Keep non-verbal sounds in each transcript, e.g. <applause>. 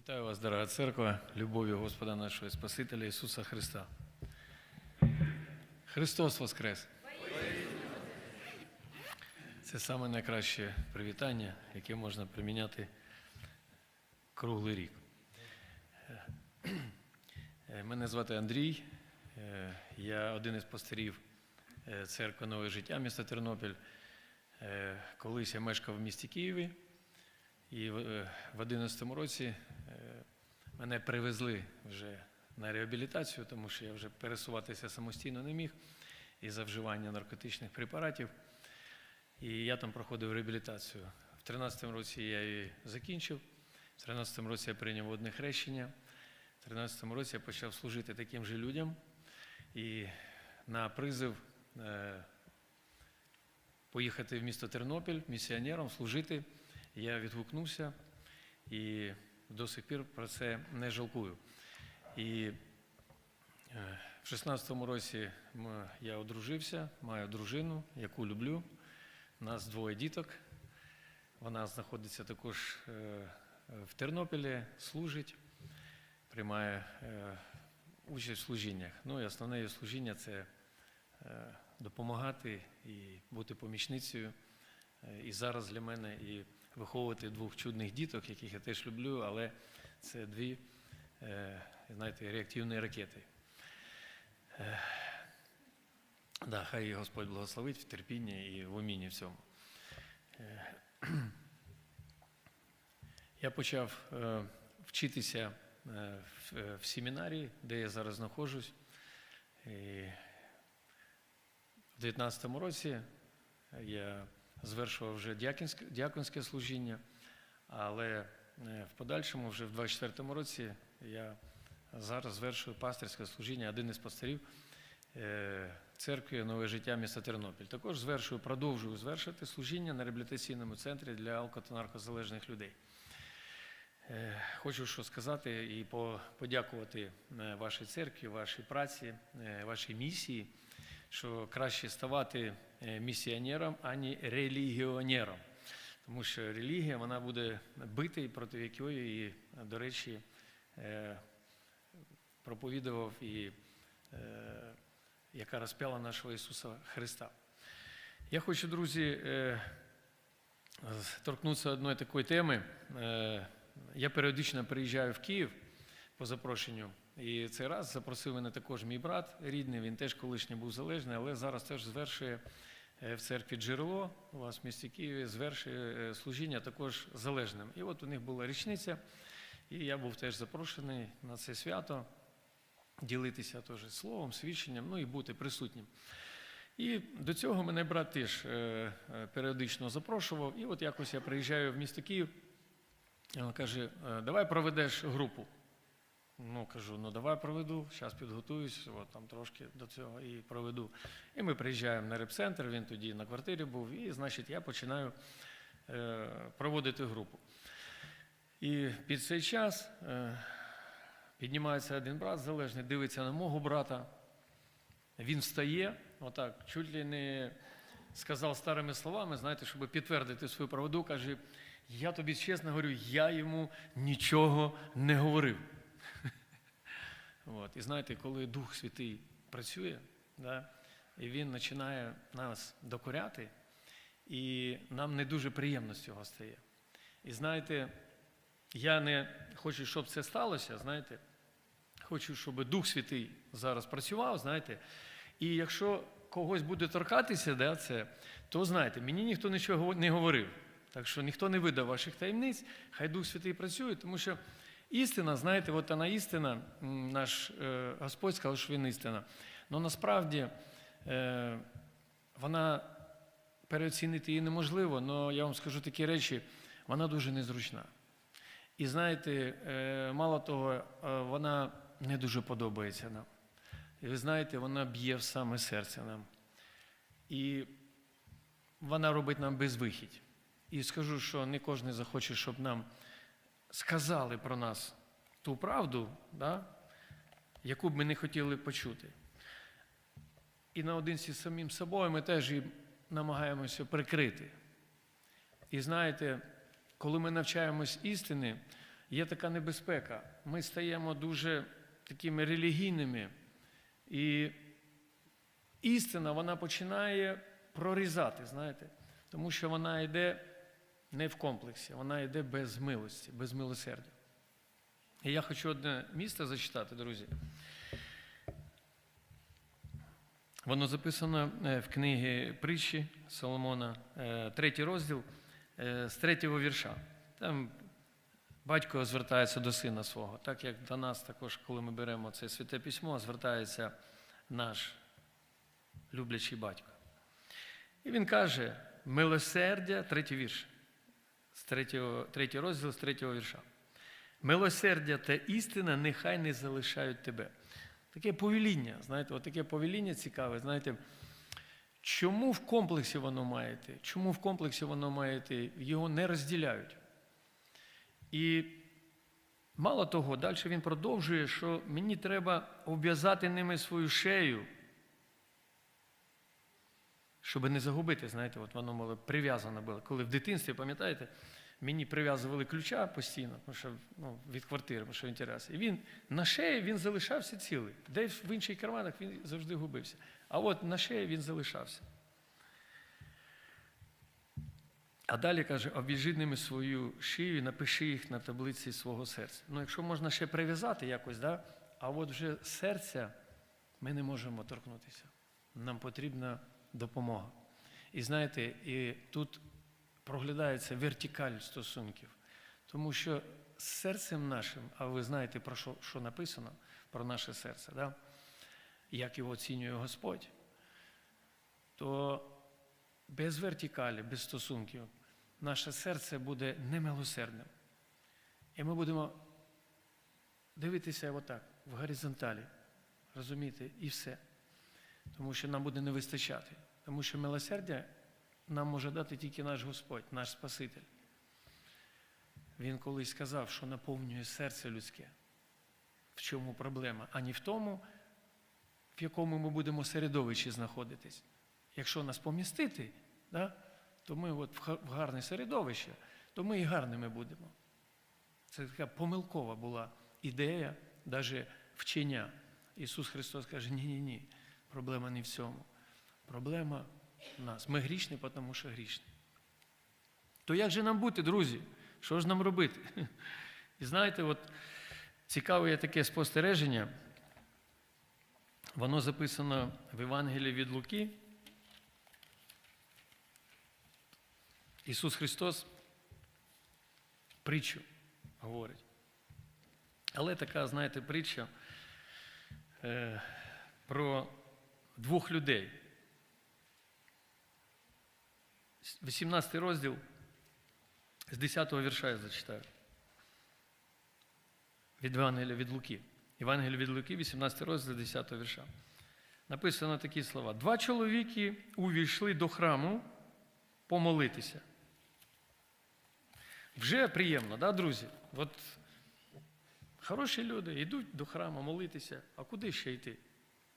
Вітаю вас, дорога церква, любов'ю Господа нашого Спасителя Ісуса Христа. Христос Воскрес! Це саме найкраще привітання, яке можна приміняти круглий рік. Е, Мене звати Андрій, е, я один із пастирів е, церкви Нове життя міста Тернопіль. Колись я мешкав в місті Києві, і в е, 2011 році е, мене привезли вже на реабілітацію, тому що я вже пересуватися самостійно не міг із-за вживання наркотичних препаратів. І я там проходив реабілітацію. В 2013 році я її закінчив, в 2013 році я прийняв одне хрещення, в 2013 році я почав служити таким же людям. І на призив е, поїхати в місто Тернопіль місіонером, служити. Я відгукнувся і до сих пір про це не жалкую. І е, в 16-му році я одружився, маю дружину, яку люблю. У нас двоє діток. Вона знаходиться також е, в Тернопілі, служить, приймає е, участь в служіннях. Ну і основне її служіння це допомагати і бути помічницею. І зараз для мене і виховувати двох чудних діток, яких я теж люблю, але це дві, е, знаєте, реактивні ракети. Е, Да, хай Господь благословить в терпінні і в умінні всьому. Е, <clears throat> Я почав вчитися в, семінарії, де я зараз знаходжусь. І в 2019 році я звершував вже дякінське, дяконське служіння, але е, в подальшому, вже в 2024 році, я зараз звершую пастирське служіння, один із пастирів е, церкви Нове життя міста Тернопіль. Також звершую, продовжую звершити служіння на реабілітаційному центрі для алко- та наркозалежних людей. Е, Хочу що сказати і подякувати вашій церкві, вашій праці, вашій місії, що краще ставати місіонером, а не релігіонером. Тому що релігія вона буде бити, проти якої, і, до речі, е, проповідував і е, яка розп'яла нашого Ісуса Христа. Я хочу, друзі, е, торкнутися одної такої теми. Е, Я періодично приїжджаю в Київ по запрошенню. І цей раз запросив мене також мій брат рідний, він теж колишній був залежний, але зараз теж звершує е, в церкві джерело у вас в місті Києві, звершує е, служіння також залежним. І от у них була річниця, і я був теж запрошений на це свято ділитися теж словом, свідченням, ну і бути присутнім. І до цього мене брат теж е, е, періодично запрошував. І от якось я приїжджаю в місто Київ, він каже, «Е, давай проведеш групу. Ну, кажу, ну давай проведу, зараз підготуюсь, от там трошки до цього і проведу. І ми приїжджаємо на репцентр, він тоді на квартирі був, і, значить, я починаю е, проводити групу. І під цей час е, піднімається один брат залежний, дивиться на мого брата. Він встає, отак, чуть ли не сказав старими словами, знаєте, щоб підтвердити свою правду, каже: я тобі чесно говорю, я йому нічого не говорив. От. І знаєте, коли Дух Святий працює, да, і він починає нас докоряти, і нам не дуже приємно з цього стає. І знаєте, я не хочу, щоб це сталося, знаєте, хочу, щоб Дух Святий зараз працював, знаєте, і якщо когось буде торкатися, да, це, то знаєте, мені ніхто нічого не говорив. Так що ніхто не видав ваших таємниць, хай Дух Святий працює, тому що істина, знаєте, от вона істина, наш е, Господь сказав, що він істина. Але насправді е, вона переоцінити її неможливо, але я вам скажу такі речі, вона дуже незручна. І знаєте, е, мало того, е, вона не дуже подобається нам. І ви знаєте, вона б'є в саме серце нам. І вона робить нам безвихідь. І скажу, що не кожен захоче, щоб нам сказали про нас ту правду, да, яку б ми не хотіли почути. І наодинці з самим собою ми теж її намагаємося прикрити. І знаєте, коли ми навчаємось істини, є така небезпека. Ми стаємо дуже такими релігійними, і істина вона починає прорізати, знаєте, тому що вона йде не в комплексі, вона йде без милості, без милосердя. І я хочу одне місце зачитати, друзі. Воно записано е, в книгі притчі Соломона, е, третій розділ е, з третього вірша. Там батько звертається до сина свого, так як до нас також, коли ми беремо це святе письмо, звертається наш люблячий батько. І він каже: милосердя, третій вірш, з третього, третій розділ з третього вірша. Милосердя та істина нехай не залишають тебе. Таке повеління, знаєте, таке повеління цікаве, знаєте, чому в комплексі воно має? Чому в комплексі воно має? Його не розділяють. І мало того, далі він продовжує, що мені треба обв'язати ними свою шею, щоб не загубити, знаєте, от воно мало прив'язано було. Коли в дитинстві, пам'ятаєте, мені прив'язували ключа постійно, тому що ну, від квартири, тому що інтерес. І він на шиї він залишався цілий. Десь в інших карманах він завжди губився. А от на шиї він залишався. А далі каже, обв'яжи ними свою шию, і напиши їх на таблиці свого серця. Ну, якщо можна ще прив'язати якось, да? а от вже серця ми не можемо торкнутися. Нам потрібна допомога. І знаєте, і тут проглядається вертикаль стосунків. Тому що з серцем нашим, а ви знаєте, про що, що написано про наше серце, да? як його оцінює Господь, то без вертикалі, без стосунків, наше серце буде немилосердним. І ми будемо дивитися отак, в горизонталі, розумієте, і все. Тому що нам буде не вистачати. Тому що милосердя нам може дати тільки наш Господь, наш Спаситель. Він колись сказав, що наповнює серце людське. В чому проблема? А не в тому, в якому ми будемо середовищі знаходитись. Якщо нас помістити, да, то ми от в гарне середовище, то ми і гарними будемо. Це така помилкова була ідея, навіть вчення. Ісус Христос каже, ні-ні ні, проблема не в цьому. Проблема в нас. Ми грішні, тому що грішні. То як же нам бути, друзі? Що ж нам робити? І знаєте, от цікаве є таке спостереження. Воно записано в Євангелії від Луки. Ісус Христос притчу говорить. Але така, знаєте, притча е, про двох людей. 18 розділ з 10 го вірша я зачитаю. Від Євангелія від Луки. Євангелія від Луки, 18 розділ 10 вірша. Написано такі слова. Два чоловіки увійшли до храму помолитися. Вже приємно, да, друзі? От хороші люди йдуть до храму молитися, а куди ще йти?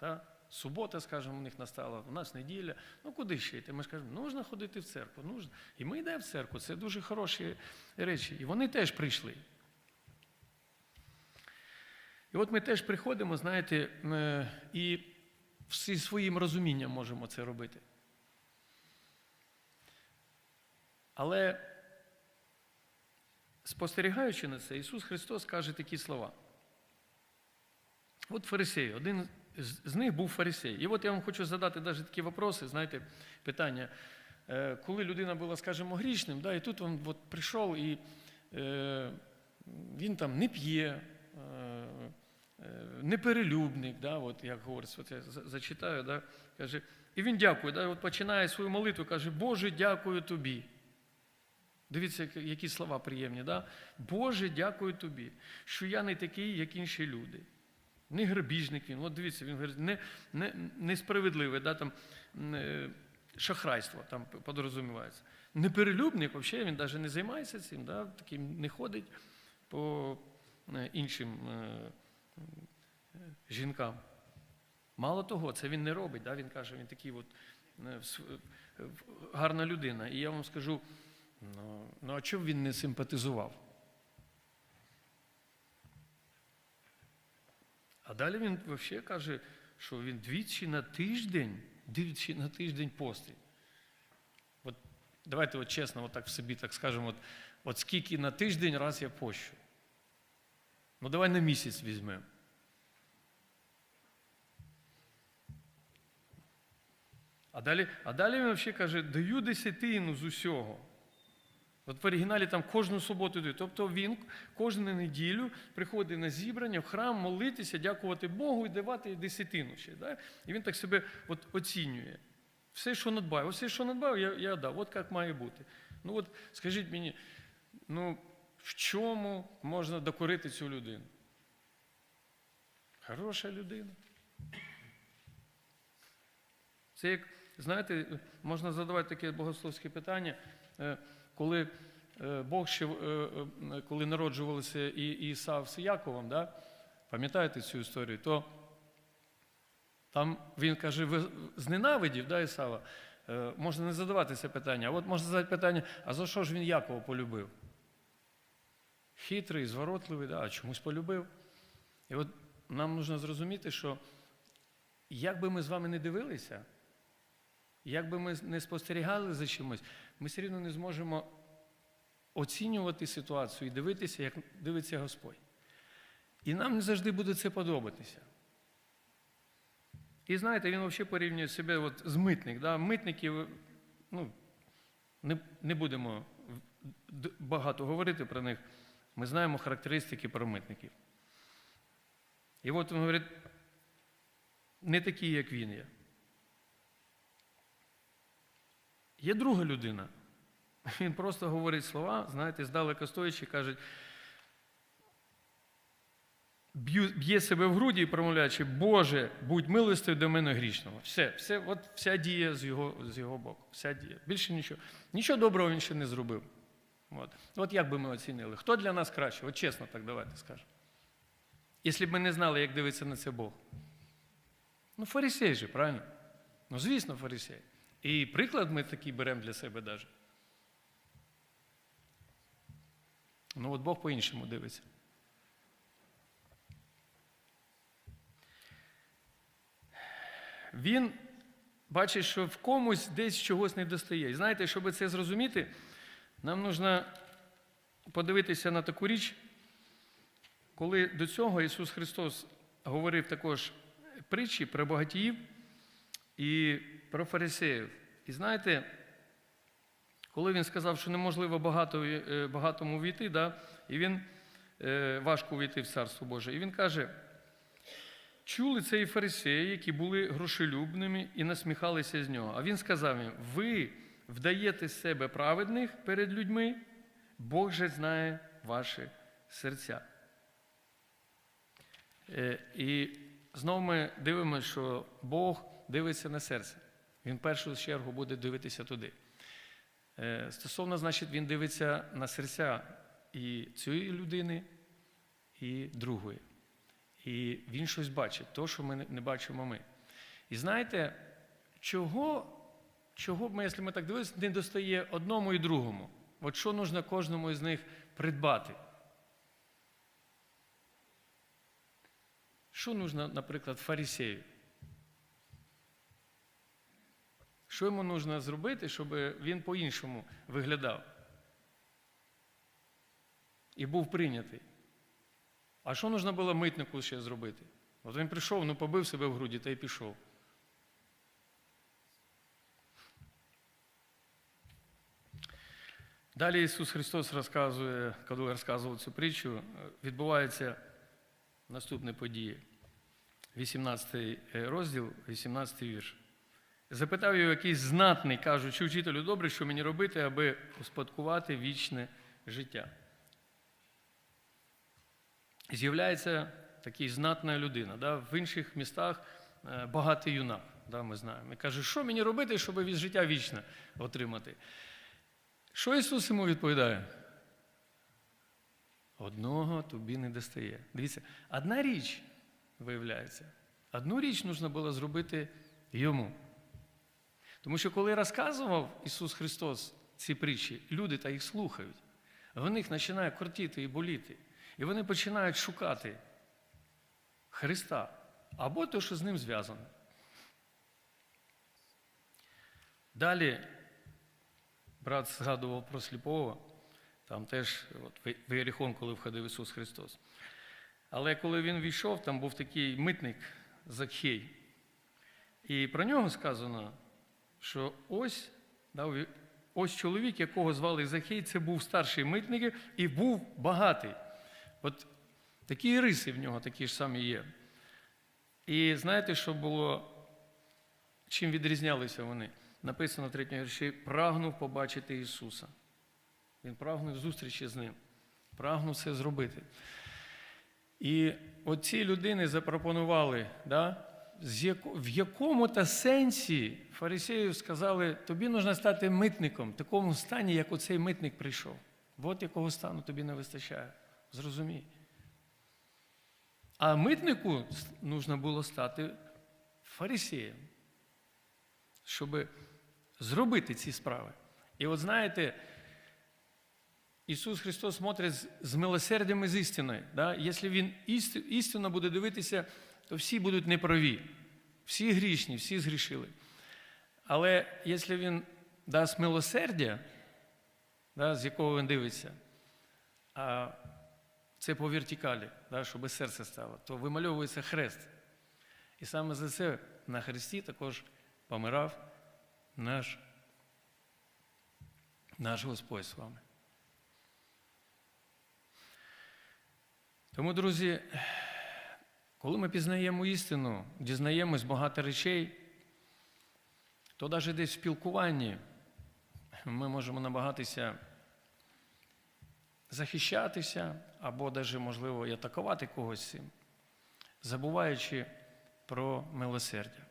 Да? Субота, скажімо, у них настала, у нас неділя. Ну куди ще йти? Ми ж кажемо, нужно ходити в церкву. Нужно. І ми йдемо в церкву, це дуже хороші речі. І вони теж прийшли. І от ми теж приходимо, знаєте, і всі своїм розумінням можемо це робити. Але спостерігаючи на це, Ісус Христос каже такі слова. От фарисей, один з них був фарисей. І от я вам хочу задати навіть такі вопроси, знаєте, питання. Е, коли людина була, скажімо, грішним, да, і тут він от прийшов і е, він там не п'є, е, не перелюбник, да, от, як говориться, от я зачитаю, да, каже, і він дякує, да, от починає свою молитву, каже, Боже, дякую тобі. Дивіться, які слова приємні. Да? Боже, дякую тобі, що я не такий, як інші люди. Не грабіжник він. От дивіться, він говорить, не, не, несправедливе, да, там, не, шахрайство там подрозумівається. Неперелюбник, взагалі він навіть не займається цим, да, таким не ходить по іншим е, жінкам. Мало того, це він не робить. Да, Він каже, він такий от, е, гарна людина. І я вам скажу, ну, ну а чому він не симпатизував? А далі він взагалі каже, що він двічі на тиждень, двічі на тиждень постить. От давайте от чесно, от в собі так скажемо, от, от скільки на тиждень раз я пощу. Ну давай на місяць візьмемо. А далі, а далі він взагалі каже, даю десятину з усього. От в оригіналі там кожну суботу дає. Тобто він кожну неділю приходить на зібрання в храм молитися, дякувати Богу і давати десятину ще. Да? І він так себе от оцінює. Все, що надбав, все, що надбав, я, я дав. От як має бути. Ну от скажіть мені, ну в чому можна докорити цю людину? Хороша людина. Це як, знаєте, можна задавати таке богословське питання, е, коли е, Бог ще, е, е, коли народжувалися і Ісав з Яковом, да? пам'ятаєте цю історію, то там він каже, ви зненавидів да, Ісава. Можна не задавати це питання, а от можна задати питання, а за що ж він Якова полюбив? Хитрий, зворотливий, да, а чомусь полюбив. І от нам потрібно зрозуміти, що як би ми з вами не дивилися, як би ми не спостерігали за чимось, ми все рівно не зможемо оцінювати ситуацію і дивитися, як дивиться Господь. І нам не завжди буде це подобатися. І знаєте, він взагалі порівнює себе от з митник. Да? Митників, ну, не, не будемо багато говорити про них. Ми знаємо характеристики про митників. І от він говорить, не такі, як він є. Є друга людина. Він просто говорить слова, знаєте, здалека стоячи, каже, б'є себе в груді і промовляючи, Боже, будь милостив до мене грішного. Все, все, от вся дія з його, з його боку. Вся дія. Більше нічого. Нічого доброго він ще не зробив. От. от як би ми оцінили? Хто для нас краще? От чесно так давайте скажемо. Якщо б ми не знали, як дивиться на це Бог. Ну, фарисей же, правильно? Ну, звісно, фарисей. І приклад ми такий беремо для себе навіть. Ну, от Бог по-іншому дивиться. Він бачить, що в комусь десь чогось не достає. І знаєте, щоб це зрозуміти, нам потрібно подивитися на таку річ, коли до цього Ісус Христос говорив також притчі про багатіїв і про фарисеїв. І знаєте, коли він сказав, що неможливо багато, е, багатому війти, да, і він е, важко увійти в Царство Боже. І він каже: чули це і фарисеї, які були грошелюбними і насміхалися з нього. А він сказав їм: ви вдаєте себе праведних перед людьми, Бог же знає ваші серця. Е, І знову ми дивимося, що Бог дивиться на серце. Він в першу чергу буде дивитися туди. Е, Стосовно, значить, він дивиться на серця і цієї людини, і другої. І він щось бачить, то, що ми не- бачимо ми. І знаєте, чого, чого б ми, якщо ми так дивимося, не достає одному і другому? От що нужно кожному із них придбати? Що нужно, наприклад, фарисею? Що йому нужно зробити, щоб він по-іншому виглядав? І був прийнятий. А що нужно було митнику ще зробити? От він прийшов, ну побив себе в груді та й пішов. Далі Ісус Христос розказує, коли розказував цю притчу, е, відбуваються наступні події. 18 розділ, 18 вірш. Запитав його якийсь знатний, кажучи, вчителю, добре, що мені робити, аби успадкувати вічне життя. З'являється такий знатна людина. Да? В інших містах е, багатий юнак, да, ми знаємо. І каже, що мені робити, щоб від життя вічне отримати? Що Ісус йому відповідає? Одного тобі не достає. Дивіться, одна річ виявляється. Одну річ потрібно було зробити йому. Тому що коли розказував Ісус Христос ці притчі, люди та їх слухають, в них починає кортіти і боліти. І вони починають шукати Христа або те, що з ним зв'язано. Далі брат згадував про сліпого, там теж от, в- Єріхон, коли входив Ісус Христос. Але коли він війшов, там був такий митник Закхей. І про нього сказано, що ось, да, ось чоловік, якого звали Захей, це був старший митник і був багатий. От такі риси в нього такі ж самі є. І знаєте, що було, чим відрізнялися вони? Написано в третьому вірші, прагнув побачити Ісуса. Він прагнув зустрічі з ним, прагнув це зробити. І оці людини запропонували, да, в якому-то сенсі фарисею сказали, тобі потрібно стати митником, в такому стані, як оцей митник прийшов. От якого стану тобі не вистачає. Зрозумій. А митнику потрібно було стати фарисеєм, щоб зробити ці справи. І от знаєте, Ісус Христос смотрить з- милосердям і з істиною. Да? Якщо Він іст- істинно буде дивитися, то всі будуть неправі. Всі грішні, всі згрішили. Але якщо Він дасть милосердя, да, з якого він дивиться, а це по вертикалі, да, щоб серце стало, то вимальовується хрест. І саме за це на хресті також помирав наш, наш Господь з вами. Тому, друзі, коли ми пізнаємо істину, дізнаємось багато речей, то навіть десь в спілкуванні ми можемо намагатися захищатися або навіть, можливо, і атакувати когось цим, забуваючи про милосердя.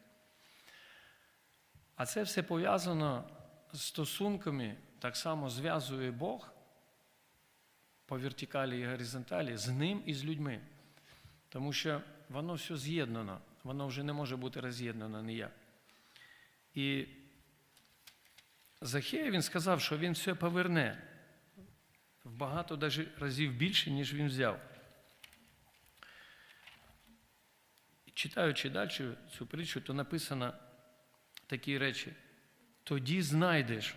А це все пов'язано з стосунками, так само зв'язує Бог по вертикалі і горизонталі з ним і з людьми. Тому що воно все з'єднано, воно вже не може бути роз'єднано ніяк. І Захея він сказав, що він все поверне в багато разів більше, ніж він взяв. Читаючи далі цю притчу, то написано такі речі. Тоді знайдеш.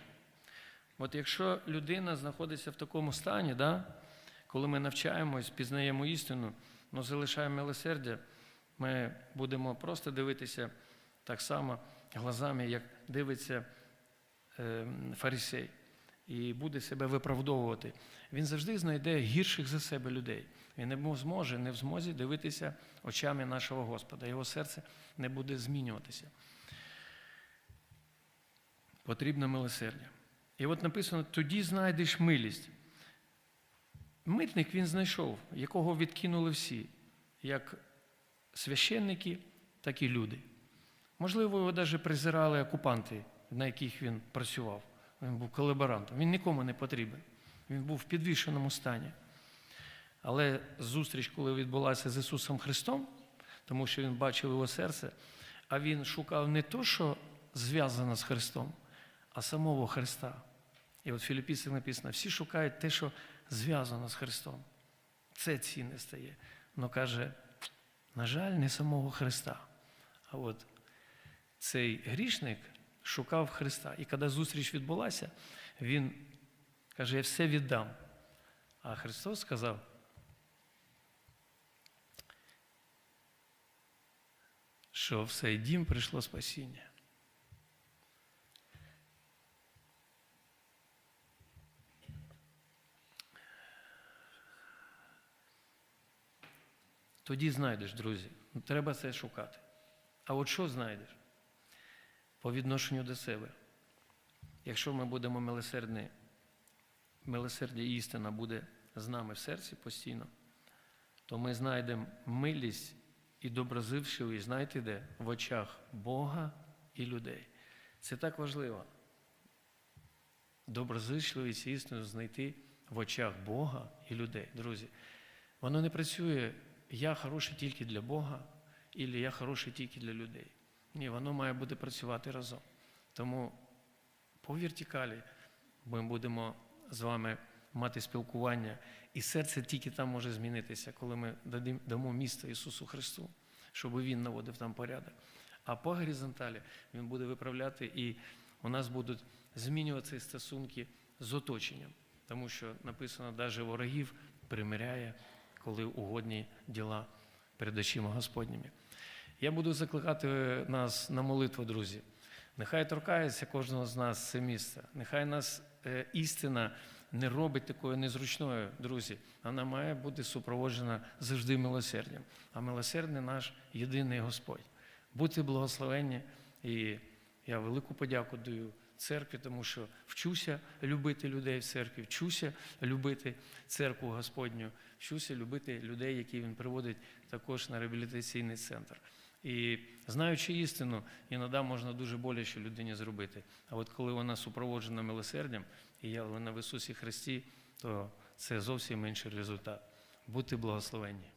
От якщо людина знаходиться в такому стані, да, коли ми навчаємось, пізнаємо істину, але залишаємо милосердя, ми будемо просто дивитися так само глазами, як дивиться е, фарисей, і буде себе виправдовувати. Він завжди знайде гірших за себе людей. Він не зможе, не в змозі дивитися очами нашого Господа. Його серце не буде змінюватися. Потрібно милосердя. І от написано: тоді знайдеш милість. Митник він знайшов, якого відкинули всі, як священники, так і люди. Можливо, його навіть презирали окупанти, на яких він працював. Він був колаборантом. Він нікому не потрібен. Він був в підвішеному стані. Але зустріч, коли відбулася з Ісусом Христом, тому що він бачив його серце, а він шукав не то, що зв'язано з Христом, а самого Христа. І от в написано, всі шукають те, що зв'язано з Христом. Це цінне стає. Но каже, на жаль, не самого Христа. А от цей грішник шукав Христа. І коли зустріч відбулася, він каже, я все віддам. А Христос сказав, що в цей дім прийшло спасіння. Тоді знайдеш, друзі. Треба це шукати. А от що знайдеш? По відношенню до себе. Якщо ми будемо милосердні, милосердя істина буде з нами в серці постійно, то ми знайдемо милість і доброзившивість, знаєте де? В очах Бога і людей. Це так важливо. Доброзичливість істину знайти в очах Бога і людей. Друзі, воно не працює, я хороший тільки для Бога, або я хороший тільки для людей. Ні, воно має бути працювати разом. Тому по вертикалі ми будемо з вами мати спілкування, і серце тільки там може змінитися, коли ми дамо місце Ісусу Христу. щоб він наводив там порядок. А по горизонталі він буде виправляти, і у нас будуть змінюватися стосунки з оточенням. Тому що написано, навіть ворогів примиряє, коли угодні діла перед очима Господніми. Я буду закликати нас на молитву, друзі. Нехай торкається кожного з нас це місце. Нехай нас е, істина не робить такою незручною, друзі. Вона має бути супроводжена завжди милосердям. А милосердний наш єдиний Господь. Будьте благословенні, і я велику подяку даю церкві, тому що вчуся любити людей в церкві, вчуся любити церкву Господню, вчуся любити людей, які він приводить також на реабілітаційний центр. І знаючи істину, іноді можна дуже боляче людині зробити. А от коли вона супроводжена милосердям і явлена в Ісусі Христі, то це зовсім інший результат. Будьте благословенні.